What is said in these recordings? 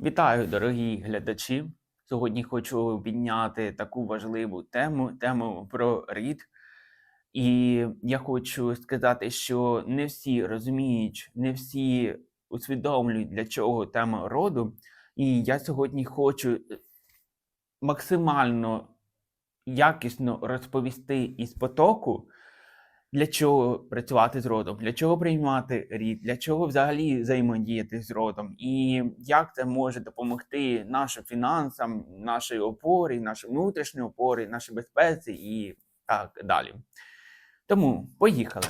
Вітаю, дорогі глядачі! Сьогодні хочу підняти таку важливу тему тему про рід. І я хочу сказати, що не всі розуміють, не всі усвідомлюють, для чого тема роду. І я сьогодні хочу е, максимально якісно розповісти із потоку, для чого працювати з родом, для чого приймати рід, для чого взагалі взаємодіяти з родом, і як це може допомогти нашим фінансам, нашій опорі, нашій внутрішній опорі, нашій безпеці і так далі. Тому поїхали.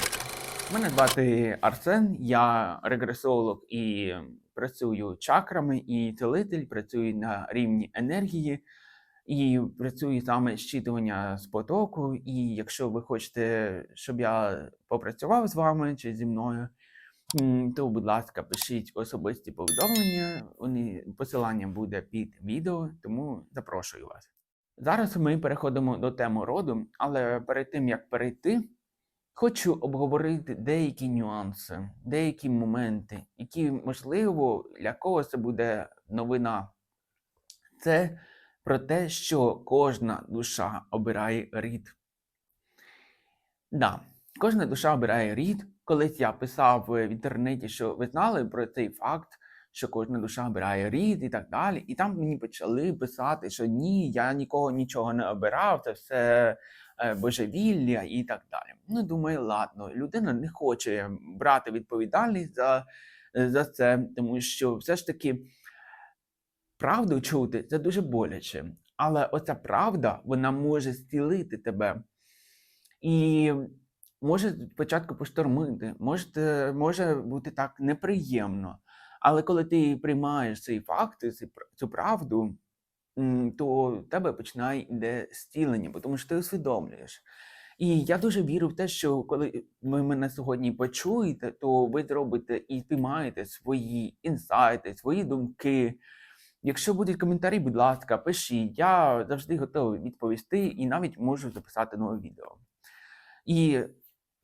Мене звати Арсен, я регресолог і працюю чакрами і цілитель, працюю на рівні енергії. І працюю саме щитування з потоку. І якщо ви хочете, щоб я попрацював з вами чи зі мною, то, будь ласка, пишіть особисті повідомлення. Вони посилання буде під відео, тому запрошую вас. Зараз ми переходимо до теми роду, але перед тим як перейти, хочу обговорити деякі нюанси, деякі моменти, які, можливо, для когось це буде новина. Це про те, що кожна душа обирає рід. Да, кожна душа обирає рід. Колись я писав в інтернеті, що ви знали про цей факт, що кожна душа обирає рід і так далі. І там мені почали писати, що ні, я нікого нічого не обирав, це все е, божевілля і так далі. Ну, думаю, ладно, людина не хоче брати відповідальність за, за це, тому що все ж таки правду чути це дуже боляче. Але оця правда вона може зцілити тебе. І може спочатку поштормити, може, може бути так неприємно. Але коли ти приймаєш цей факт, цю правду, то в тебе починає йде зцілення, тому що ти усвідомлюєш. І я дуже вірю в те, що коли ви мене сьогодні почуєте, то ви зробите і спіймаєте свої інсайти, свої думки. Якщо будуть коментарі, будь ласка, пишіть. Я завжди готовий відповісти і навіть можу записати нове відео. І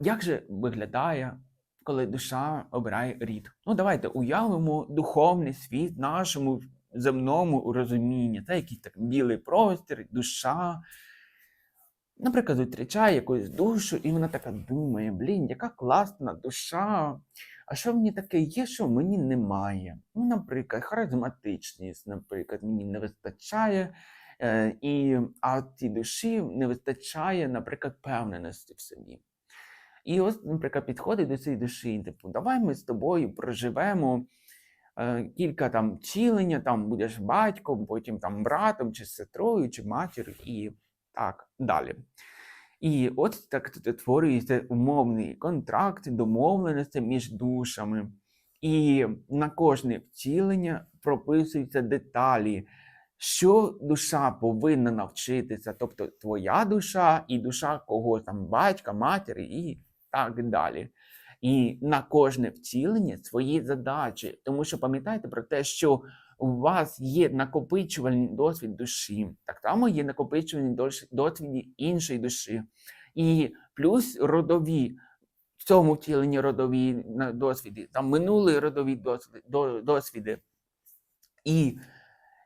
як же виглядає, коли душа обирає рід? Ну, давайте уявимо духовний світ нашому земному розумінні. Це якийсь так білий простір, душа. Наприклад, зустрічає якусь душу, і вона така думає: блін, яка класна душа. А що в мені таке є, що мені немає? Ну, наприклад, харизматичність, наприклад, мені не вистачає. Е, і, а цій душі не вистачає, наприклад, певненості в собі. І ось, наприклад, підходить до цієї душі, типу, давай ми з тобою проживемо е, кілька там втілення, там будеш батьком, потім там братом, чи сестрою, чи матір'ю, і так далі. І от так створюється умовний контракт, домовленості між душами. І на кожне втілення прописуються деталі, що душа повинна навчитися, тобто твоя душа і душа когось там батька, матері і так далі. І на кожне втілення свої задачі. Тому що пам'ятайте про те, що у вас є накопичувальний досвід душі, так само є накопичувальний дос- досвід іншої душі. І плюс родові, в цьому втіленні родові досвіди, там минулі родові досвіди. до- досвіди. І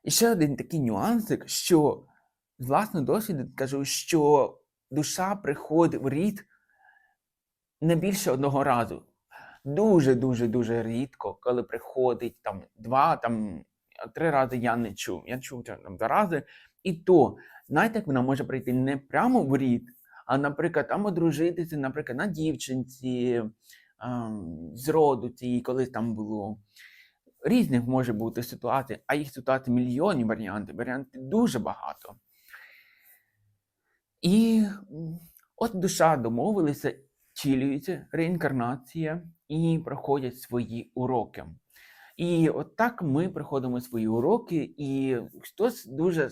ще один такий нюансик, що з власного досвіду кажу, що душа приходить в рід не більше одного разу. Дуже, дуже, дуже рідко, коли приходить там два, там три рази я не чув. Я чув там два рази. І то, знаєте, як вона може прийти не прямо в рід, а, наприклад, там одружитися, наприклад, на дівчинці ем, з роду цієї, колись там було. Різних може бути ситуацій, а їх ситуацій мільйонів варіантів, варіантів дуже багато. І от душа домовилася, втілюється, реінкарнація і проходять свої уроки. І от так ми проходимо свої уроки, і хтось дуже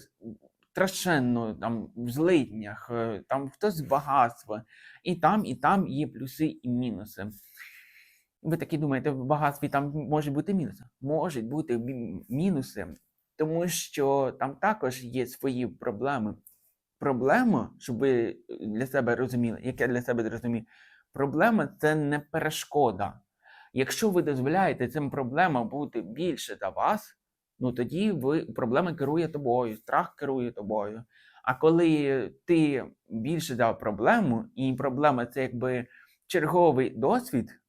страшенно там в злиднях, е, там хтось багатство, і там, і там є плюси і мінуси. Ви такі думаєте, в багатстві там може бути мінуси? Можуть бути мінуси, тому що там також є свої проблеми. Проблема, щоб ви для себе розуміли, як я для себе зрозумів, проблема це не перешкода. Якщо ви дозволяєте цим проблемам бути більше за вас, ну тоді ви проблема керує тобою, страх керує тобою. А коли ти більше дав проблему, і проблема це якби черговий досвід,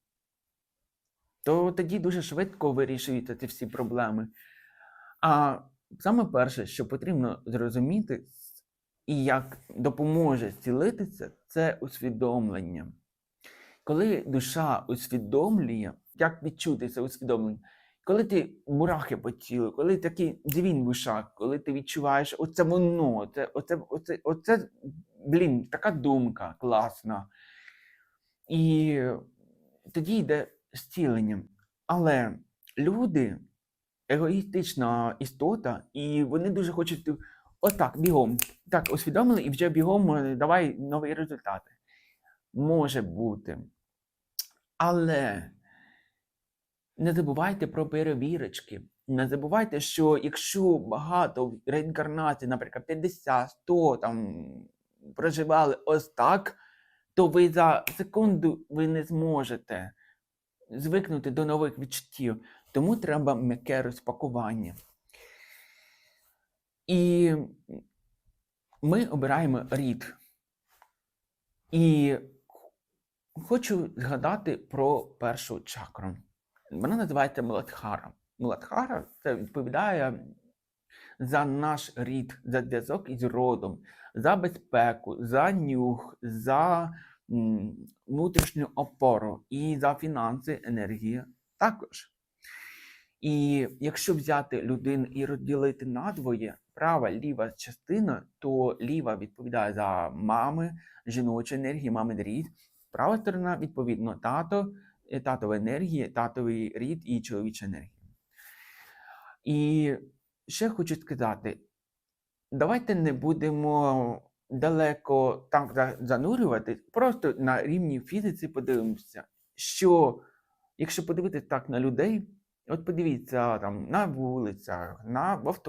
то тоді дуже швидко вирішуються ці всі проблеми. А саме перше, що потрібно зрозуміти, і як допоможе зцілитися, це усвідомлення. Коли душа усвідомлює, як відчути це усвідомлення, коли ти мурахи по тілу, коли такий дзвін в ушах, коли ти відчуваєш оце воно, це, оце, оце, оце, блін, така думка класна. І тоді йде зцілення. Але люди егоїстична істота, і вони дуже хочуть отак, бігом. Так, усвідомили, і вже бігом е, давай нові результати. Може бути. Але не забувайте про перевірочки. Не забувайте, що якщо багато реінкарнацій, наприклад, 50, 100 там проживали ось так, то ви за секунду ви не зможете звикнути до нових відчуттів. Тому треба м'яке розпакування. І ми обираємо рід. І хочу згадати про першу чакру. Вона називається Муладхара. Муладхара це відповідає за наш рід, за зв'язок із родом, за безпеку, за нюх, за внутрішню опору і за фінанси, енергію також. І якщо взяти людину і розділити надвоє, права, ліва частина, то ліва відповідає за мами, жіночу енергію, мами рід. Права сторона, відповідно, тато, е, татова енергія, татовий рід і чоловіча енергія. І ще хочу сказати: давайте не будемо далеко там за- занурюватись, просто на рівні фізиці подивимося, що якщо подивитися так на людей, от подивіться там на вулицях, на в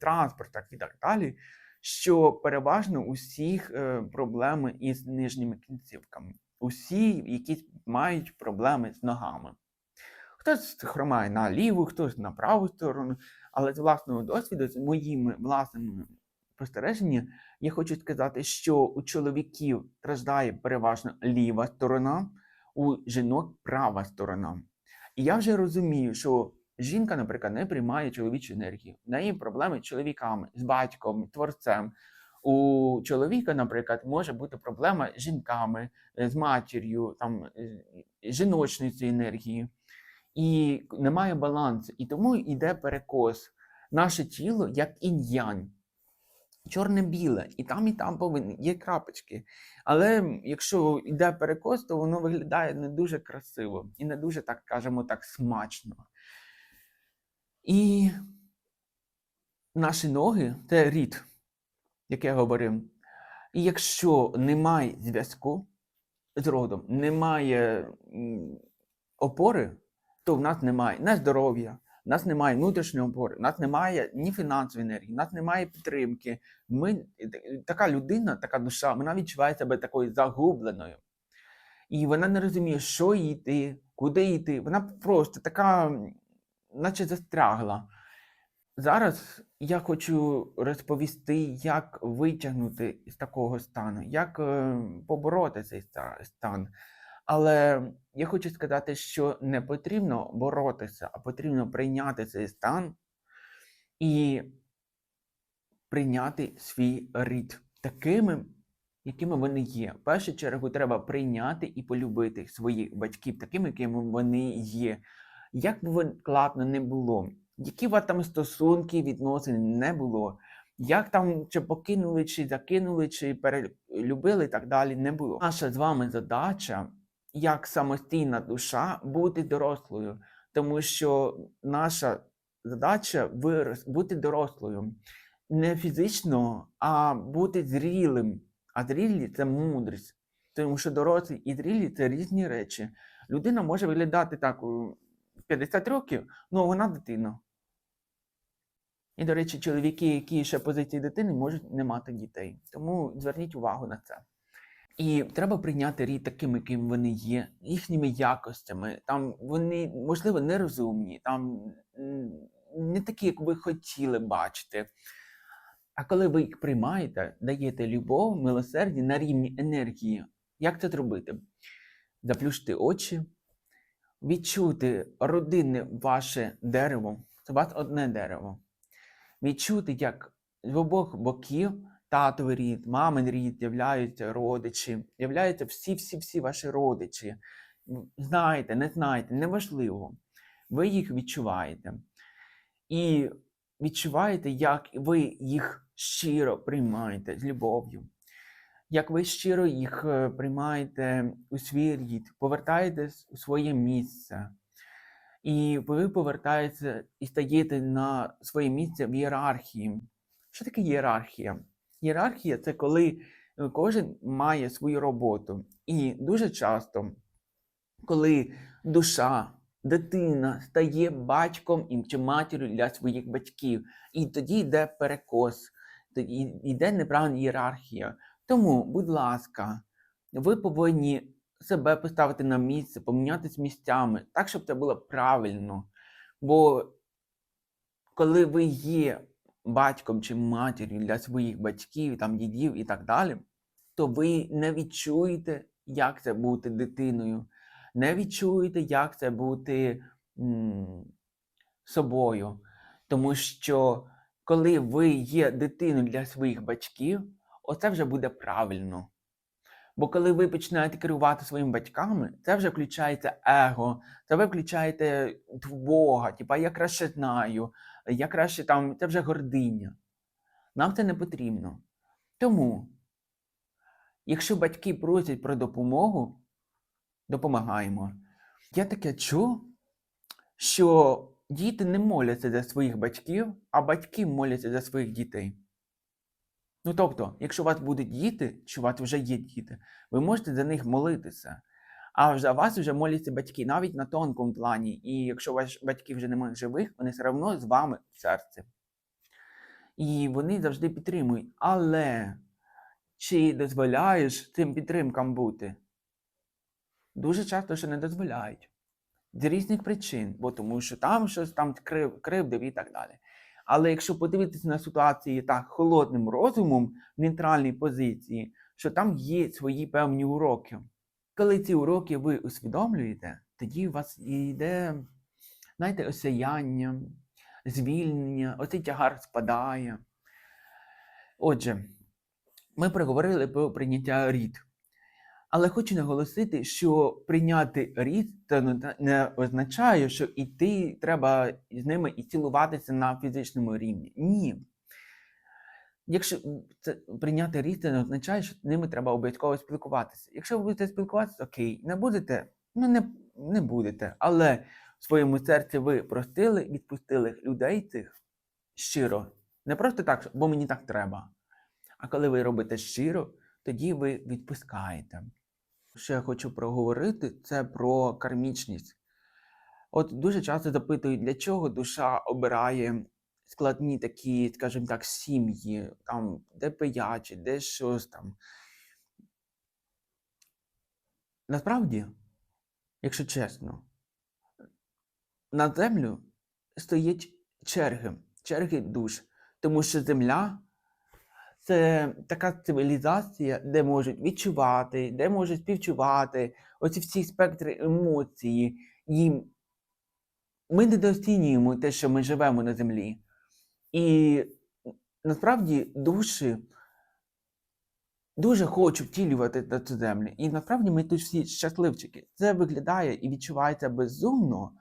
транспортах і так далі, що переважно у всіх е, проблеми із нижніми кінцівками. Усі якісь мають проблеми з ногами. Хтось хромає на ліву, хтось на праву сторону, але з власного досвіду, з моїми власними спостереженнями, я хочу сказати, що у чоловіків страждає переважно ліва сторона, у жінок права сторона. І я вже розумію, що жінка, наприклад, не приймає чоловічу енергію. В неї проблеми з чоловіками, з батьком, творцем. У чоловіка, наприклад, може бути проблема з жінками, е, з матір'ю, там, е, жіночною цією. І немає балансу. І тому йде перекос. Наше тіло як інь-янь. Чорне-біле, і там, і там повинні є крапочки. Але якщо йде перекос, то воно виглядає не дуже красиво і не дуже, так кажемо так, смачно. І наші ноги це рід, як я говорив. І якщо немає зв'язку з родом, немає опори, то в нас немає не здоров'я, в нас немає внутрішньої опори, в нас немає ні фінансової енергії, в нас немає підтримки. Ми, така людина, така душа, вона відчуває себе такою загубленою. І вона не розуміє, що йти, куди йти. Вона просто така, наче застрягла. Зараз я хочу розповісти, як витягнути з такого стану, як е, побороти цей стан. Але я хочу сказати, що не потрібно боротися, а потрібно прийняти цей стан і прийняти свій рід такими, якими вони є. В першу чергу треба прийняти і полюбити своїх батьків, такими, якими вони є. Як би складно не було, які у вас там стосунки, відносини не було, як там чи покинули, чи закинули, чи перелюбили і так далі, не було. Наша з вами задача, як самостійна душа, бути дорослою, тому що наша задача вирос, бути дорослою не фізично, а бути зрілим. А зрілі це мудрість. Тому що дорослі і зрілі це різні речі. Людина може виглядати так 50 років, ну вона дитина. І, до речі, чоловіки, які ще позиції дитини, можуть не мати дітей. Тому зверніть увагу на це. І треба прийняти рід таким, яким вони є, їхніми якостями. Там вони, можливо, нерозумні, там не такі, як ви хотіли бачити. А коли ви їх приймаєте, даєте любов, милосердя на рівні енергії, як це зробити? Заплющити очі, відчути родинне ваше дерево, це у вас одне дерево. Відчути, як з обох боків татовий рід, мамин рід, являються родичі, являються всі-всі-всі ваші родичі. Знаєте, не знаєте, неважливо. Ви їх відчуваєте. І відчуваєте, як ви їх щиро приймаєте з любов'ю, як ви щиро їх е, приймаєте у свій рід, повертаєтесь у своє місце. І ви повертаєтеся і стаєте на своє місце в ієрархії. Що таке ієрархія? Ієрархія це коли е, кожен має свою роботу. І дуже часто, коли душа, дитина стає батьком чи матір'ю для своїх батьків, і тоді йде перекос, тоді йде неправильна ієрархія. Тому, будь ласка, ви повинні себе поставити на місце, помінятись місцями, так, щоб це було правильно. Бо коли ви є батьком чи матір'ю для своїх батьків, там, дідів і так далі, то ви не відчуєте, як це бути дитиною, не відчуєте, як це бути м, собою. Тому що коли ви є дитиною для своїх батьків, оце вже буде правильно. Бо коли ви починаєте керувати своїми батьками, це вже включається его, це ви включаєте Бога, типа я краще знаю, я краще там, це вже гординя. Нам це не потрібно. Тому, якщо батьки просять про допомогу, допомагаємо. Я таке чув, що діти не моляться за своїх батьків, а батьки моляться за своїх дітей. Ну тобто, якщо у вас будуть діти, чи у вас вже є діти, ви можете за них молитися. А за вас вже моляться батьки, навіть на тонкому плані. І якщо ваші батьки вже немає живих, вони все одно з вами в серці. І вони завжди підтримують. Але чи дозволяєш цим підтримкам бути? Дуже часто ще не дозволяють. З різних причин, бо тому що там щось там крив, кривдив і так далі. Але якщо подивитися на ситуації так холодним розумом в нейтральній позиції, що там є свої певні уроки. Коли ці уроки ви усвідомлюєте, тоді у вас йде, знаєте, осяяння, звільнення, оцей тягар спадає. Отже, ми проговорили про прийняття рід. Але хочу наголосити, що прийняти це не означає, що іти треба з ними і цілуватися на фізичному рівні. Ні. Якщо це прийняти рід, це не означає, що з ними треба обов'язково спілкуватися. Якщо ви будете спілкуватися, окей, не будете, ну не не будете. Але в своєму серці ви простили, відпустили людей цих щиро. Не просто так, бо мені так треба. А коли ви робите щиро, тоді ви відпускаєте. Що я хочу проговорити, це про кармічність. От дуже часто запитують, для чого душа обирає складні такі, скажімо так, сім'ї, там, де пиячі, де щось там. Насправді, якщо чесно, на землю стоять черги, черги душ, тому що земля це така цивілізація, де можуть відчувати, де можуть співчувати, оці всі спектри емоцій. І ми недооцінюємо те, що ми живемо на землі. І насправді душі дуже хочуть втілювати на цю землю. І насправді ми тут всі щасливчики. Це виглядає і відчувається безумно,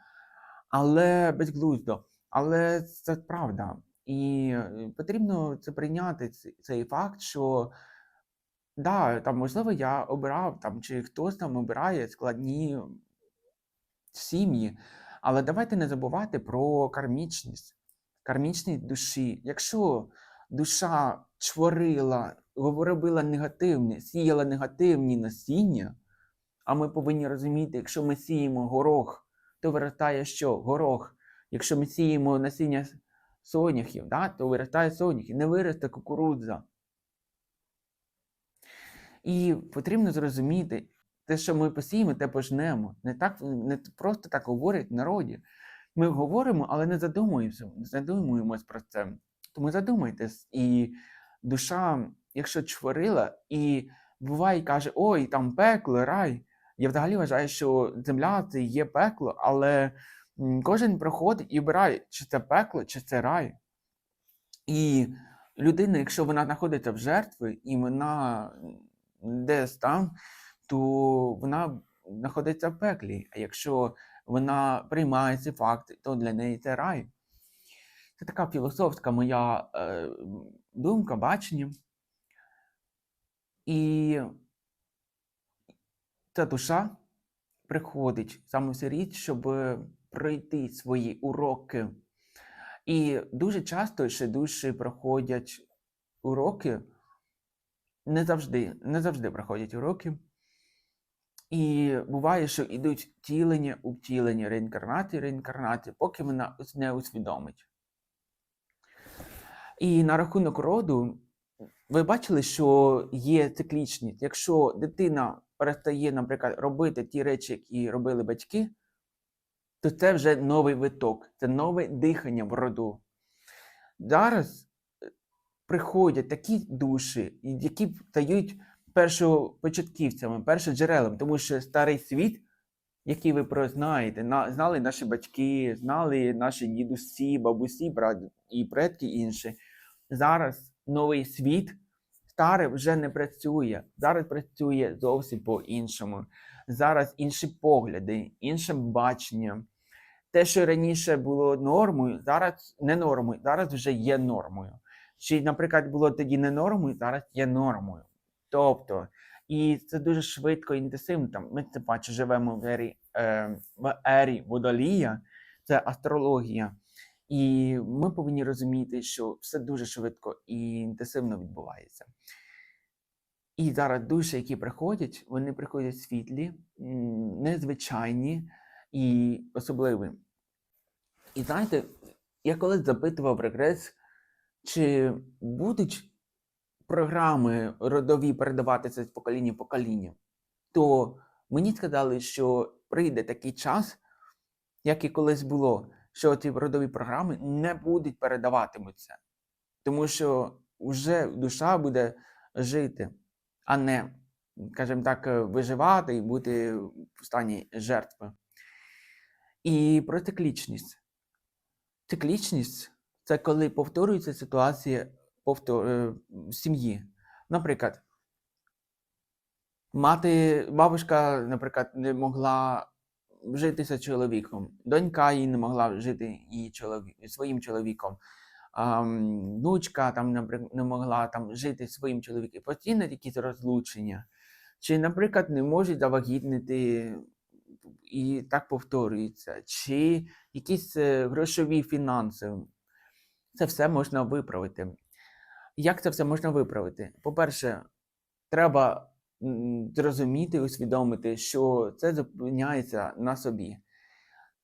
але безглуздо. Але це правда. І е, потрібно це прийняти цей факт, що да, там, можливо, я обирав там, чи хтось там обирає складні сім'ї, але давайте не забувати про кармічність, кармічність душі. Якщо душа чворила, робила негативне, сіяла негативні насіння, а ми повинні розуміти, якщо ми сіємо горох, то виростає що? Горох. Якщо ми сіємо насіння соняхів, да, то виростає соняхи, не виросте кукурудза. І потрібно зрозуміти, те, що ми посіємо, те пожнемо. Не так, не просто так говорять народі. ми говоримо, але не задумуємося, не задумуємось про це. Тому задумайтесь, і душа, якщо чворила, і буває, каже, ой, там пекло, рай. Я взагалі вважаю, що земля це є пекло, але кожен проходить і обирає, чи це пекло, чи це рай. І людина, якщо вона знаходиться в жертві і вона десь там, то вона знаходиться в пеклі. А якщо вона приймає ці факти, то для неї це рай. Це така філософська моя е, думка, бачення. І ця душа приходить саме рід, щоб пройти свої уроки. І дуже часто ще душі проходять уроки, не завжди, не завжди проходять уроки. І буває, що йдуть втілення у втілення, реінкарнації, реінкарнації, поки вона не усвідомить. І на рахунок роду, ви бачили, що є циклічність. Якщо дитина перестає, наприклад, робити ті речі, які робили батьки, то це вже новий виток, це нове дихання в роду. Зараз е, приходять такі душі, які стають першопочатківцями, першоджерелом, тому що старий світ, який ви про знаєте, знали наші батьки, знали наші дідусі, бабусі, і предки інші. Зараз новий світ, старе вже не працює. Зараз працює зовсім по-іншому. Зараз інші погляди, інше бачення. Те, що раніше було нормою, зараз не нормою, зараз вже є нормою. Чи, наприклад, було тоді не нормою, зараз є нормою. Тобто, і це дуже швидко інтенсивно. Там, ми це бачимо, живемо в ері, е, в ері водолія, це астрологія. І ми повинні розуміти, що все дуже швидко і інтенсивно відбувається. І зараз душі, які приходять, вони приходять світлі, незвичайні і особливі. І знаєте, я колись запитував регрес, чи будуть програми родові передаватися з покоління в покоління, то мені сказали, що прийде такий час, як і колись було, що ці родові програми не будуть передаватимуться, тому що вже душа буде жити, а не, скажімо так, е, виживати і бути в стані жертви. І про циклічність. Циклічність це коли повторюється ситуація повтор... е, в сім'ї. Наприклад, мати, бабушка, наприклад, не могла житися чоловіком, донька її не могла жити її чолові... своїм чоловіком, а, там, не могла там жити своїм чоловіком. Постійно якісь розлучення. Чи, наприклад, не можуть завагітнити і так повторюється, чи якісь е, грошові фінанси. Це все можна виправити. Як це все можна виправити? По-перше, треба зрозуміти, усвідомити, що це зупиняється на собі.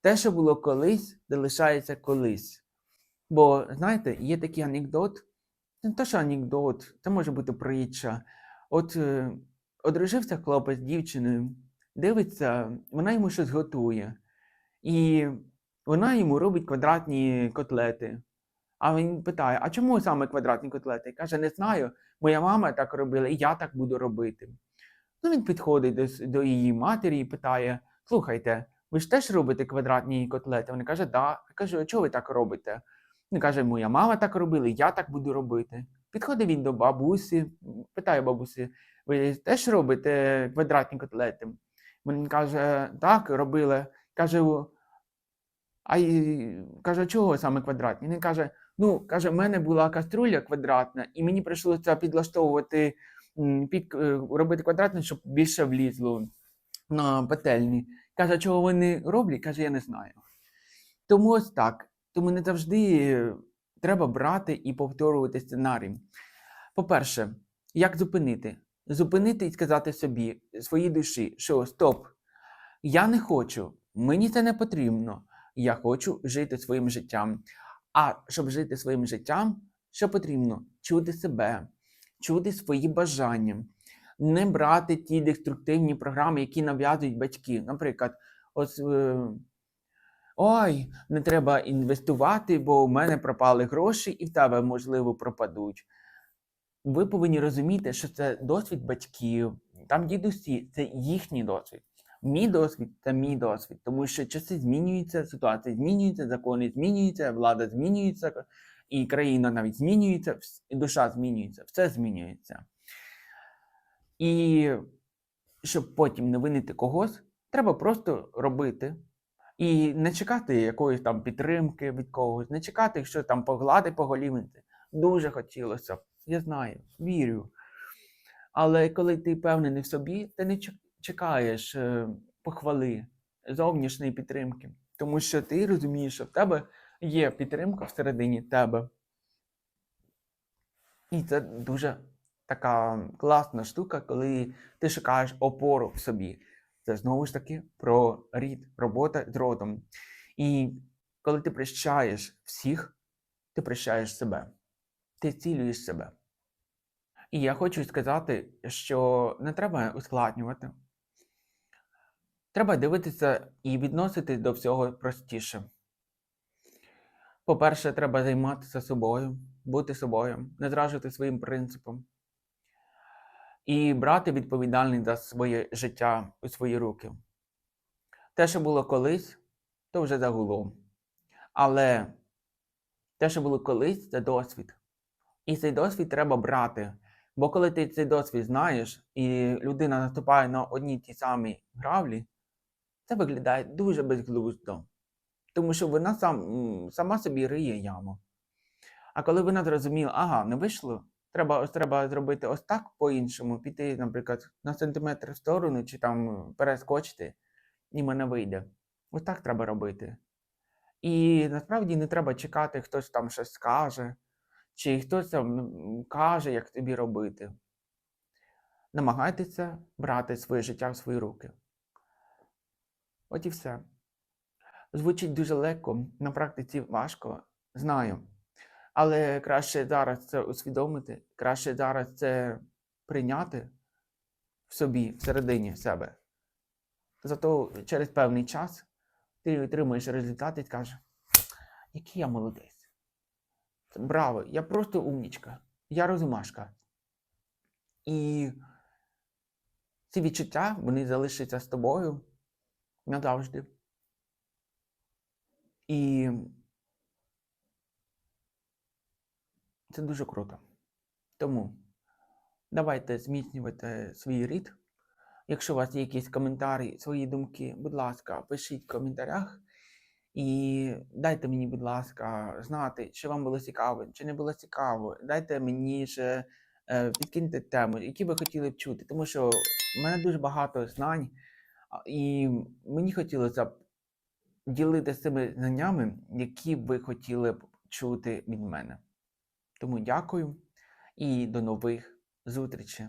Те, що було колись, залишається колись. Бо, знаєте, є такий анекдот, не те, що анекдот, це може бути притча. От е, одружився хлопець з дівчиною, дивиться, вона йому щось готує. І вона йому робить квадратні котлети. А він питає: а чому саме квадратні котлети? Каже, не знаю, моя мама так робила, і я так буду робити. Ну, він підходить до, до її матері і питає: Слухайте, ви ж теж робите квадратні котлети? Вона каже, да. Каже, а чого ви так робите? Він каже, моя мама так робила, я так буду робити. Підходить він до бабусі, питає бабусі, ви теж робите квадратні котлети? Він каже, так, робила. Каже, «О, а каже, чого саме квадратні? Він каже, ну, каже, в мене була каструля квадратна, і мені прийшлося підлаштовувати, під, е, робити квадратне, щоб більше влізло на петельні. Каже, чого вони роблять? Каже, я не знаю. Тому ось так. Тому не завжди треба брати і повторювати сценарій. По-перше, як зупинити? Зупинити і сказати собі, своїй душі, що стоп, я не хочу, мені це не потрібно. Я хочу жити своїм життям. А щоб жити своїм життям, що потрібно? Чути себе, чути свої бажання, не брати ті деструктивні програми, які нав'язують батьки. Наприклад, ось е, ой, не треба інвестувати, бо у мене пропали гроші, і в тебе, можливо, пропадуть. Ви повинні розуміти, що це досвід батьків, там дідусі, це їхній досвід. Мій досвід це мій досвід, тому що часи змінюються, ситуація змінюється, закони змінюються, влада змінюється, і країна навіть змінюється, і душа змінюється, все змінюється. І щоб потім не винити когось, треба просто робити. І не чекати якоїсь там підтримки від когось, не чекати, що там поглади по голівниці. Дуже хотілося я знаю, вірю. Але коли ти впевнений в собі, ти не чекаєш е, похвали, зовнішньої підтримки. Тому що ти розумієш, що в тебе є підтримка всередині тебе. І це дуже така класна штука, коли ти шукаєш опору в собі. Це знову ж таки про рід, робота з родом. І коли ти прощаєш всіх, ти прощаєш себе, ти цілюєш себе. І я хочу сказати, що не треба ускладнювати. Треба дивитися і відноситись до всього простіше. По-перше, треба займатися собою, бути собою, не зражити своїм принципам і брати відповідальність за своє життя у свої руки. Те, що було колись, то вже загуло. Але те, що було колись, це досвід. І цей досвід треба брати. Бо коли ти цей досвід знаєш, і людина наступає на одні ті самі гравлі, це виглядає дуже безглуздо. Тому що вона сам, сама собі риє яму. А коли вона зрозуміла, ага, не вийшло, треба, треба зробити ось так по-іншому, піти, наприклад, на сантиметр в сторону, чи там перескочити, і мене вийде. Ось так треба робити. І насправді не треба чекати, хтось там щось скаже, чи хтось там каже, як тобі робити. Намагайтеся брати своє життя в свої руки. От і все. Звучить дуже легко, на практиці важко, знаю. Але краще зараз це усвідомити, краще зараз це прийняти в собі, всередині себе. Зато через певний час ти отримуєш результат і скажеш, який я молодець. Браво, я просто умнічка, я розумашка. І ці відчуття вони залишаться з тобою назавжди. І це дуже круто. Тому давайте зміцнювати свій рід. Якщо у вас є якісь коментарі, свої думки, будь ласка, пишіть в коментарях. І дайте мені, будь ласка, знати, чи вам було цікаво, чи не було цікаво. Дайте мені ще е, підкиньте тему, які ви хотіли б чути. Тому що в мене дуже багато знань, і мені хотілося б ділитися цими знаннями, які ви хотіли б чути від мене. Тому дякую і до нових зустрічей.